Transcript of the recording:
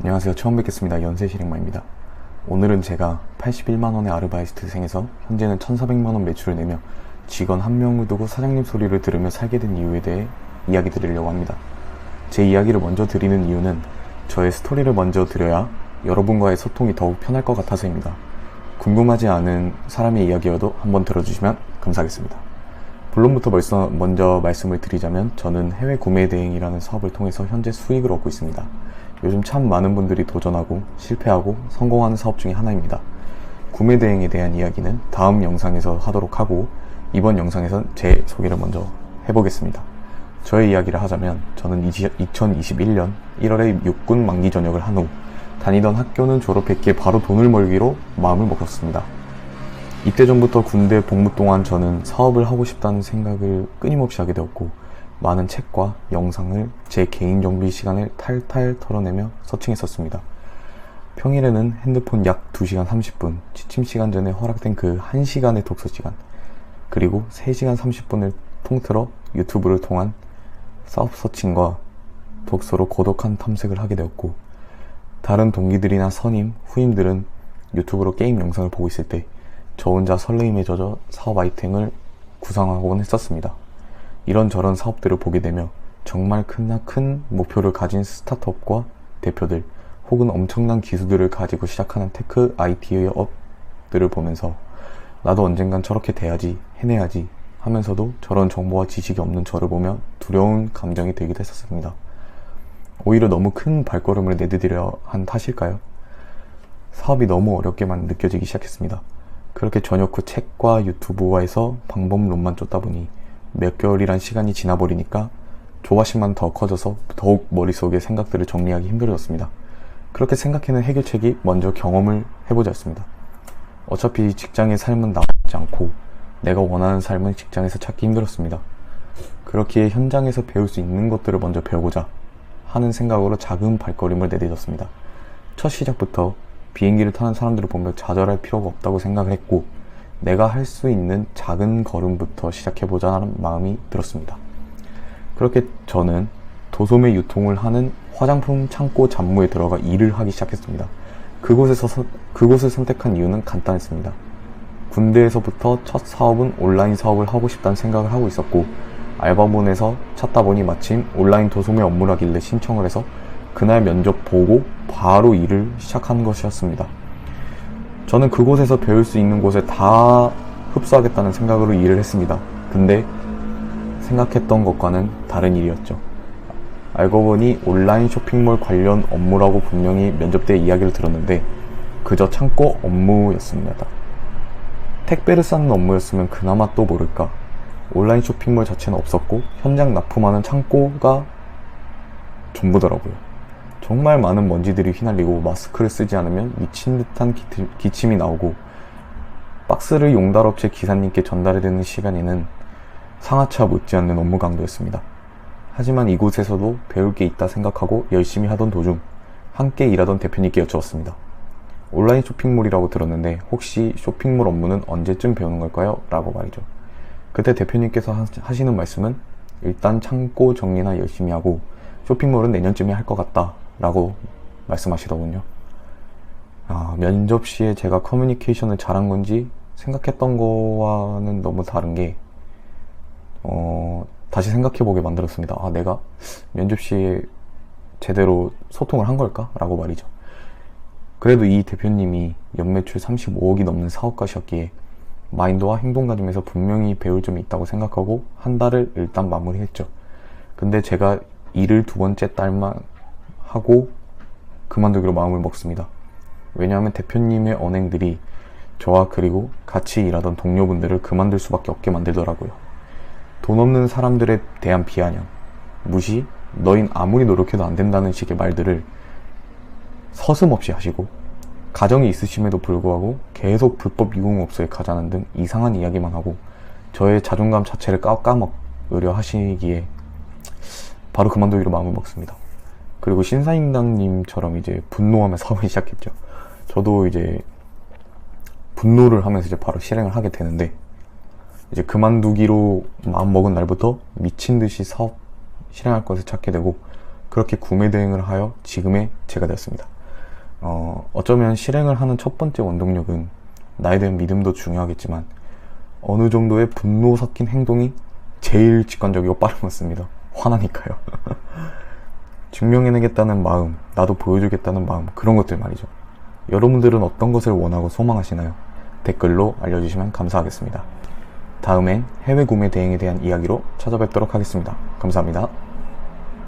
안녕하세요. 처음 뵙겠습니다. 연세실행마입니다. 오늘은 제가 81만원의 아르바이트생에서 현재는 1,400만원 매출을 내며 직원 한 명을 두고 사장님 소리를 들으며 살게 된 이유에 대해 이야기 드리려고 합니다. 제 이야기를 먼저 드리는 이유는 저의 스토리를 먼저 드려야 여러분과의 소통이 더욱 편할 것 같아서입니다. 궁금하지 않은 사람의 이야기여도 한번 들어주시면 감사하겠습니다. 본론부터 벌써 먼저 말씀을 드리자면 저는 해외 구매 대행이라는 사업을 통해서 현재 수익을 얻고 있습니다. 요즘 참 많은 분들이 도전하고 실패하고 성공하는 사업 중에 하나입니다. 구매 대행에 대한 이야기는 다음 영상에서 하도록 하고 이번 영상에선 제 소개를 먼저 해보겠습니다. 저의 이야기를 하자면 저는 2021년 1월에 육군 만기 전역을 한 후 다니던 학교는 졸업했기에 바로 돈을 벌기로 마음을 먹었습니다. 이때 전부터 군대 복무 동안 저는 사업을 하고 싶다는 생각을 끊임없이 하게 되었고 많은 책과 영상을 제 개인 정비 시간을 탈탈 털어내며 서칭했었습니다. 평일에는 핸드폰 약 2시간 30분, 취침 시간 전에 허락된 그 1시간의 독서 시간, 그리고 3시간 30분을 통틀어 유튜브를 통한 사업 서칭과 독서로 고독한 탐색을 하게 되었고, 다른 동기들이나 선임, 후임들은 유튜브로 게임 영상을 보고 있을 때, 저 혼자 설레임에 젖어 사업 아이템을 구상하곤 했었습니다. 이런저런 사업들을 보게 되며 정말 크나 큰 목표를 가진 스타트업과 대표들 혹은 엄청난 기술들을 가지고 시작하는 테크 IT 업들을 보면서 나도 언젠간 저렇게 돼야지 해내야지 하면서도 저런 정보와 지식이 없는 저를 보며 두려운 감정이 들기도 했었습니다. 오히려 너무 큰 발걸음을 내디디려 한 탓일까요? 사업이 너무 어렵게만 느껴지기 시작했습니다. 그렇게 저녁 후 책과 유튜브와에서 방법론만 쫓다 보니 몇 개월이란 시간이 지나버리니까 조바심만 더 커져서 더욱 머릿속에 생각들을 정리하기 힘들어졌습니다. 그렇게 생각해낸 해결책이 먼저 경험을 해보자 였습니다. 어차피 직장의 삶은 나지 않고 내가 원하는 삶은 직장에서 찾기 힘들었습니다. 그렇기에 현장에서 배울 수 있는 것들을 먼저 배우고자 하는 생각으로 작은 발걸음을 내딛었습니다. 첫 시작부터 비행기를 타는 사람들을 보며 좌절할 필요가 없다고 생각을 했고 내가 할 수 있는 작은 걸음부터 시작해보자는 마음이 들었습니다. 그렇게 저는 도소매 유통을 하는 화장품 창고 잡무에 들어가 일을 하기 시작했습니다. 그곳에서 서, 그곳을 선택한 이유는 간단했습니다. 군대에서부터 첫 사업은 온라인 사업을 하고 싶다는 생각을 하고 있었고 알바몬에서 찾다 보니 마침 온라인 도소매 업무라길래 신청을 해서 그날 면접 보고 바로 일을 시작한 것이었습니다. 저는 그곳에서 배울 수 있는 곳에 다 흡수하겠다는 생각으로 일을 했습니다. 근데 생각했던 것과는 다른 일이었죠. 알고 보니 온라인 쇼핑몰 관련 업무라고 분명히 면접 때 이야기를 들었는데 그저 창고 업무였습니다. 택배를 쌓는 업무였으면 그나마 또 모를까. 온라인 쇼핑몰 자체는 없었고 현장 납품하는 창고가 전부더라고요. 정말 많은 먼지들이 휘날리고 마스크를 쓰지 않으면 미친 듯한 기침이 나오고 박스를 용달업체 기사님께 전달해야 되는 시간에는 상하차 못지않는 업무 강도였습니다. 하지만 이곳에서도 배울 게 있다 생각하고 열심히 하던 도중 함께 일하던 대표님께 여쭤봤습니다. 온라인 쇼핑몰이라고 들었는데 혹시 쇼핑몰 업무는 언제쯤 배우는 걸까요? 라고 말이죠. 그때 대표님께서 하시는 말씀은 일단 창고 정리나 열심히 하고 쇼핑몰은 내년쯤에 할 것 같다 라고 말씀하시더군요. 아, 면접 시에 제가 커뮤니케이션을 잘한 건지 생각했던 거와는 너무 다른 게, 어, 다시 생각해보게 만들었습니다. 아, 내가 면접 시에 제대로 소통을 한 걸까? 라고 말이죠. 그래도 이 대표님이 연매출 35억이 넘는 사업가셨기에 마인드와 행동가짐에서 분명히 배울 점이 있다고 생각하고 한 달을 일단 마무리했죠. 근데 제가 일을 두 번째 달만 하고 그만두기로 마음을 먹습니다. 왜냐하면 대표님의 언행들이 저와 그리고 같이 일하던 동료분들을 그만둘 수밖에 없게 만들더라고요. 돈 없는 사람들에 대한 비아냥, 무시, 너인 아무리 노력해도 안 된다는 식의 말들을 서슴없이 하시고 가정이 있으심에도 불구하고 계속 불법 유흥업소에 가자는 등 이상한 이야기만 하고 저의 자존감 자체를 까까먹으려 하시기에 바로 그만두기로 마음을 먹습니다. 그리고 신사임당님처럼 이제 분노하며 사업을 시작했죠. 저도 이제 분노를 하면서 이제 바로 실행을 하게 되는데 이제 그만두기로 마음 먹은 날부터 미친 듯이 사업 실행할 것을 찾게 되고 그렇게 구매 대행을 하여 지금의 제가 되었습니다. 어, 어쩌면 실행을 하는 첫 번째 원동력은 나에 대한 믿음도 중요하겠지만 어느 정도의 분노 섞인 행동이 제일 직관적이고 빠른 것 같습니다. 화나니까요. 증명해내겠다는 마음, 나도 보여주겠다는 마음, 그런 것들 말이죠. 여러분들은 어떤 것을 원하고 소망하시나요? 댓글로 알려주시면 감사하겠습니다. 다음엔 해외 구매 대행에 대한 이야기로 찾아뵙도록 하겠습니다. 감사합니다.